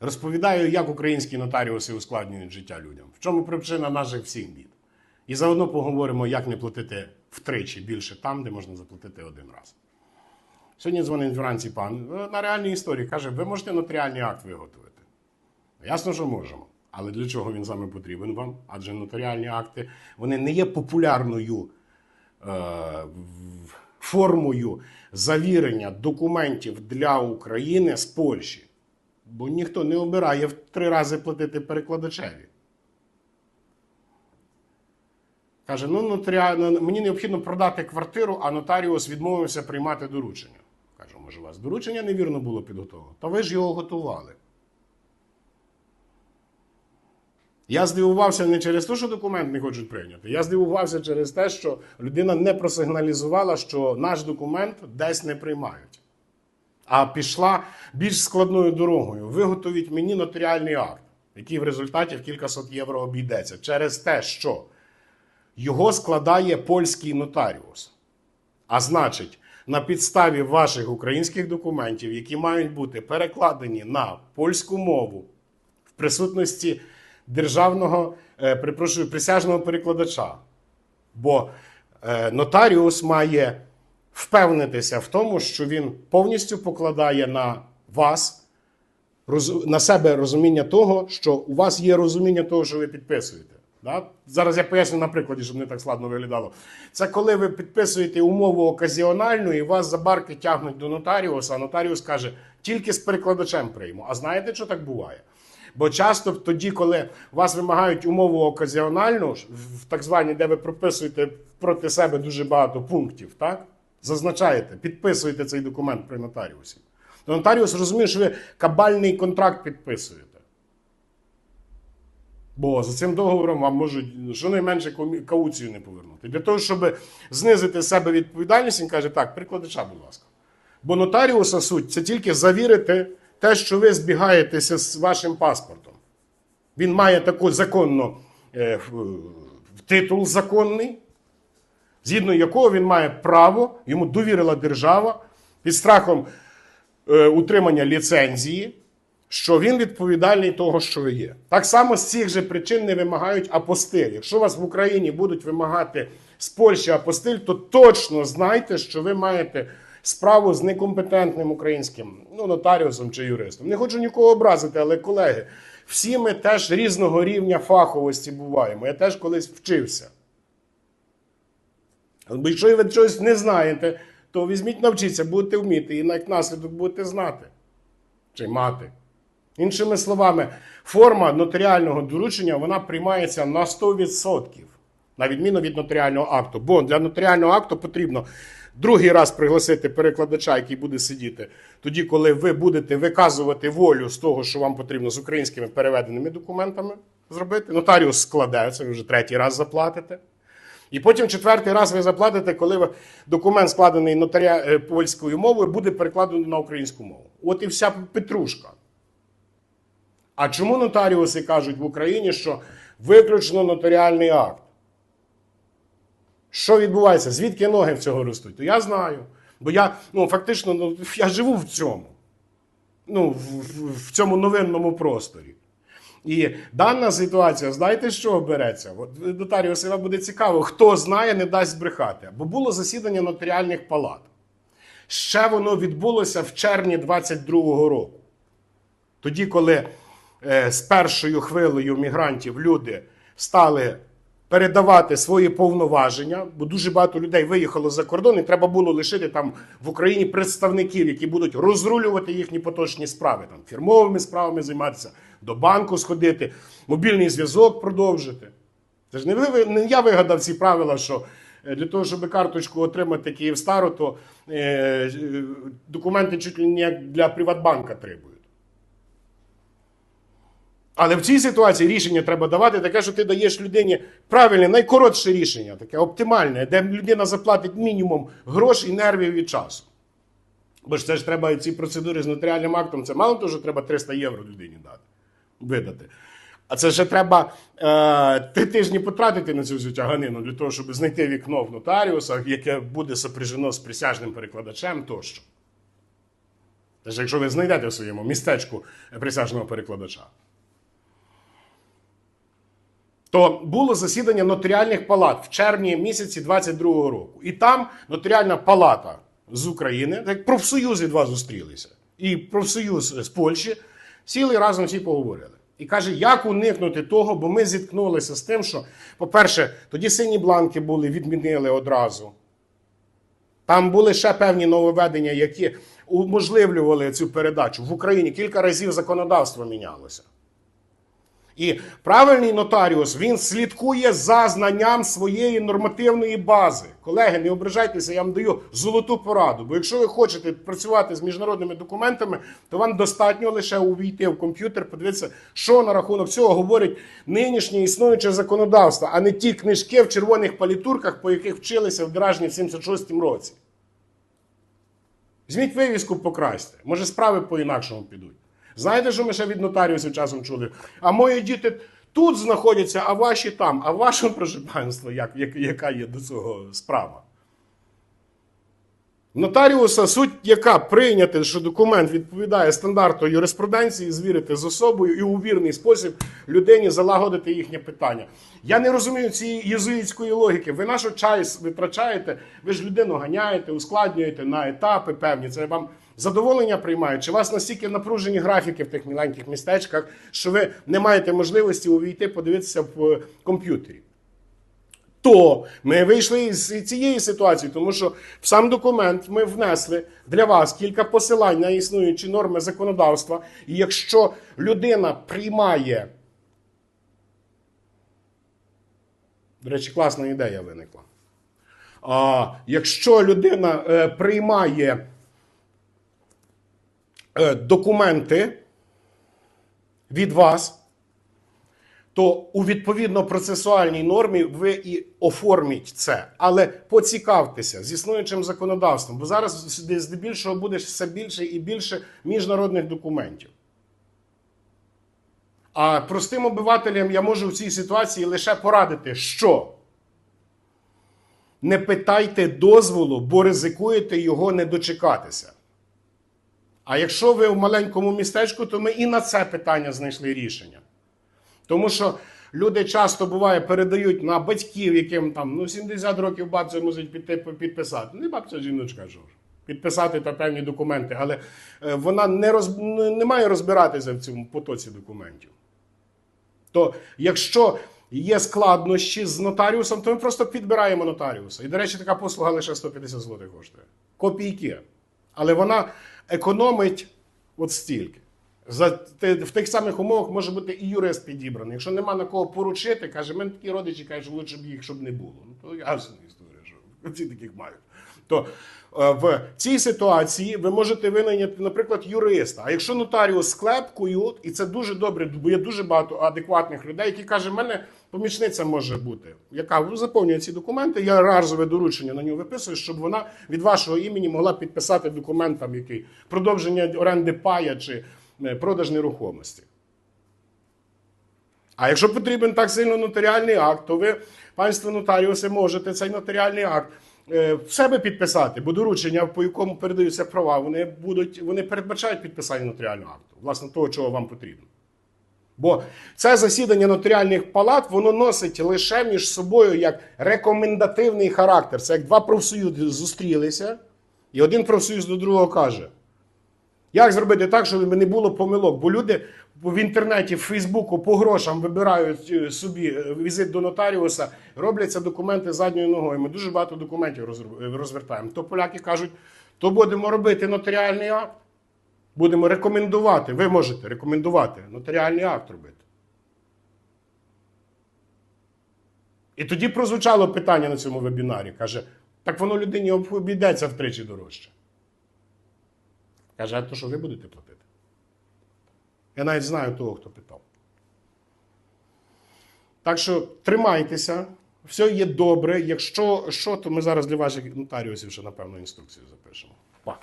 Розповідаю, як українські нотаріуси ускладнюють життя людям. В чому причина наших всіх бід. І заодно поговоримо, як не платити втричі більше там, де можна заплатити один раз. Сьогодні дзвонить вранці пан е, на реальній історії каже: ви можете нотаріальний акт виготовити. Ясно, що можемо. Але для чого він саме потрібен вам? Адже нотаріальні акти вони не є популярною е, формою завірення документів для України з Польщі. Бо ніхто не обирає в три рази платити перекладачеві. Каже: ну, нотаріально, мені необхідно продати квартиру, а нотаріус відмовився приймати доручення. Кажу, може, у вас доручення невірно було підготовлено? Та ви ж його готували. Я здивувався не через те, що документ не хочуть прийняти. Я здивувався через те, що людина не просигналізувала, що наш документ десь не приймають. А пішла більш складною дорогою. Виготовіть мені нотаріальний акт, який в результаті в кількасот євро обійдеться, через те, що його складає польський нотаріус. А значить, на підставі ваших українських документів, які мають бути перекладені на польську мову в присутності державного, е, перепрошую, присяжного перекладача. Бо е, нотаріус має впевнитися в тому, що він повністю покладає на вас, на себе розуміння того, що у вас є розуміння того, що ви підписуєте. Зараз я поясню на прикладі, щоб не так складно виглядало. Це коли ви підписуєте умову оказіональну і вас за барки тягнуть до нотаріуса, а нотаріус каже, тільки з перекладачем прийму. А знаєте, що так буває? Бо часто тоді, коли вас вимагають умову оказіональну, в так званій, де ви прописуєте проти себе дуже багато пунктів, так? Зазначаєте, підписуєте цей документ при нотаріусі. То нотаріус розуміє, що ви кабальний контракт підписуєте. Бо за цим договором вам можуть щонайменше кауцію не повернути. Для того, щоб знизити з себе відповідальність, він каже, так, прикладача, будь ласка. Бо нотаріуса суть це тільки завірити те, що ви збігаєтеся з вашим паспортом. Він має таку законну е, титул законний, згідно якого він має право, йому довірила держава під страхом е, утримання ліцензії, що він відповідальний того, що ви є. Так само з цих же причин не вимагають апостиль. Якщо вас в Україні будуть вимагати з Польщі апостиль, то точно знайте, що ви маєте справу з некомпетентним українським ну, нотаріусом чи юристом. Не хочу нікого образити, але колеги, всі ми теж різного рівня фаховості буваємо. Я теж колись вчився. Бо якщо ви щось не знаєте, то візьміть, навчіться, будете вміти, і як наслідок будете знати чи мати. Іншими словами, форма нотаріального доручення вона приймається на 100%, на відміну від нотаріального акту. Бо для нотаріального акту потрібно другий раз пригласити перекладача, який буде сидіти, тоді, коли ви будете виказувати волю з того, що вам потрібно з українськими переведеними документами зробити. Нотаріус це ви вже третій раз заплатите. І потім четвертий раз ви заплатите, коли документ, складений нотаря е, польською мовою, буде перекладений на українську мову. От і вся петрушка. А чому нотаріуси кажуть в Україні, що виключно нотаріальний акт? Що відбувається? Звідки ноги в цього ростуть? То я знаю. Бо я ну, фактично ну, я живу в цьому. Ну, в, в, в цьому новинному просторі. І дана ситуація, знаєте, з чого береться? От нотаріуси вам буде цікаво, хто знає, не дасть збрехати. Бо було засідання нотаріальних палат. Ще воно відбулося в червні 22-го року. Тоді, коли е, з першою хвилею мігрантів люди стали передавати свої повноваження, бо дуже багато людей виїхало за кордон, і треба було лишити там в Україні представників, які будуть розрулювати їхні поточні справи, там фірмовими справами займатися, до банку сходити, мобільний зв'язок продовжити. Це ж не, ви, не я вигадав ці правила, що е, для того, щоб карточку отримати Київстару, то е, е, документи чуть ли не для Приватбанка требують. Але в цій ситуації рішення треба давати таке, що ти даєш людині правильне, найкоротше рішення, таке оптимальне, де людина заплатить мінімум грошей, нервів і часу. Бо ж це ж треба ці процедури з нотаріальним актом, це мало того, що треба 300 євро людині дати, видати. А це ще треба е, три тижні потратити на цю всю тяганину для того, щоб знайти вікно в нотаріусах, яке буде сопряжено з присяжним перекладачем тощо. Тож, якщо ви знайдете в своєму містечку присяжного перекладача. То було засідання нотаріальних палат в червні місяці 22-го року. І там нотаріальна палата з України, як профсоюзи два зустрілися, і профсоюз з Польщі сіли разом всі поговорили. І каже, як уникнути того, бо ми зіткнулися з тим, що, по-перше, тоді сині бланки були, відмінили одразу. Там були ще певні нововведення, які уможливлювали цю передачу. В Україні кілька разів законодавство мінялося. І правильний нотаріус він слідкує за знанням своєї нормативної бази. Колеги, не ображайтеся, я вам даю золоту пораду. Бо якщо ви хочете працювати з міжнародними документами, то вам достатньо лише увійти в комп'ютер, подивитися, що на рахунок цього говорить нинішнє існуюче законодавство, а не ті книжки в червоних палітурках, по яких вчилися в Дражні в 76-му році. Візьміть вивіску, покрасьте. Може, справи по-інакшому підуть. Знаєте, що ми ще від нотаріусів часом чули? А мої діти тут знаходяться, а ваші там. А ваше проживанство, як, як, яка є до цього справа? Нотаріуса суть яка прийняти, що документ відповідає стандарту юриспруденції, звірити з особою і у вірний спосіб людині залагодити їхнє питання. Я не розумію цієї єзуїтської логіки. Ви нашу час витрачаєте, ви ж людину ганяєте, ускладнюєте на етапи певні. Це вам задоволення приймає? Чи вас настільки напружені графіки в тих маленьких містечках, що ви не маєте можливості увійти, подивитися в комп'ютері? То ми вийшли з цієї ситуації, тому що в сам документ ми внесли для вас кілька посилань на існуючі норми законодавства. І якщо людина приймає. До речі, класна ідея виникла. А, Якщо людина е, приймає е, документи від вас, то у відповідно-процесуальній нормі ви і оформіть це. Але поцікавтеся з існуючим законодавством, бо зараз здебільшого буде все більше і більше міжнародних документів. А простим обивателям я можу в цій ситуації лише порадити, що не питайте дозволу, бо ризикуєте його не дочекатися. А якщо ви в маленькому містечку, то ми і на це питання знайшли рішення. Тому що люди часто буває передають на батьків, яким там ну 70 років бабця мусить піти підписати. Не бабця жіночка ж. Підписати та певні документи, але е, вона не роз, не має розбиратися в цьому потоці документів. То якщо є складнощі з нотаріусом, то ми просто підбираємо нотаріуса. І, до речі, така послуга лише 150 злотих коштує. Копійки. Але вона економить от стільки. За, в тих самих умовах може бути і юрист підібраний. Якщо нема на кого поручити, каже, мене такі родичі кажуть, що лучше б їх щоб не було. Ну, то ясна історія, що ці таких мають. То е, в цій ситуації ви можете винайняти, наприклад, юриста. А якщо нотаріус з клепкою, і це дуже добре, бо є дуже багато адекватних людей, які кажуть, мене помічниця може бути, яка заповнює ці документи, я разове доручення на нього виписую, щоб вона від вашого імені могла підписати документ, там, який продовження оренди пая чи продаж нерухомості. А якщо потрібен так сильно нотаріальний акт, то ви, панство нотаріуси, можете цей нотаріальний акт е, в себе підписати, бо доручення, по якому передаються права, вони будуть, вони передбачають підписання нотаріального акту, власне, того, чого вам потрібно. Бо це засідання нотаріальних палат воно носить лише між собою як рекомендативний характер. Це як два профсоюзи зустрілися, і один профсоюз до другого каже: як зробити так, щоб не було помилок? Бо люди в інтернеті, в Фейсбуку по грошам вибирають е, собі е, візит до нотаріуса, робляться документи задньою ногою. Ми дуже багато документів е, розвертаємо. То поляки кажуть, то будемо робити нотаріальний акт. Будемо рекомендувати. Ви можете рекомендувати нотаріальний акт робити. І тоді прозвучало питання на цьому вебінарі. Каже, так воно людині обійдеться втричі дорожче. Каже, а то що ви будете платити? Я навіть знаю того, хто питав. Так що тримайтеся, все є добре. Якщо що, то ми зараз для ваших нотаріусів ще, напевно, інструкцію запишемо. Па.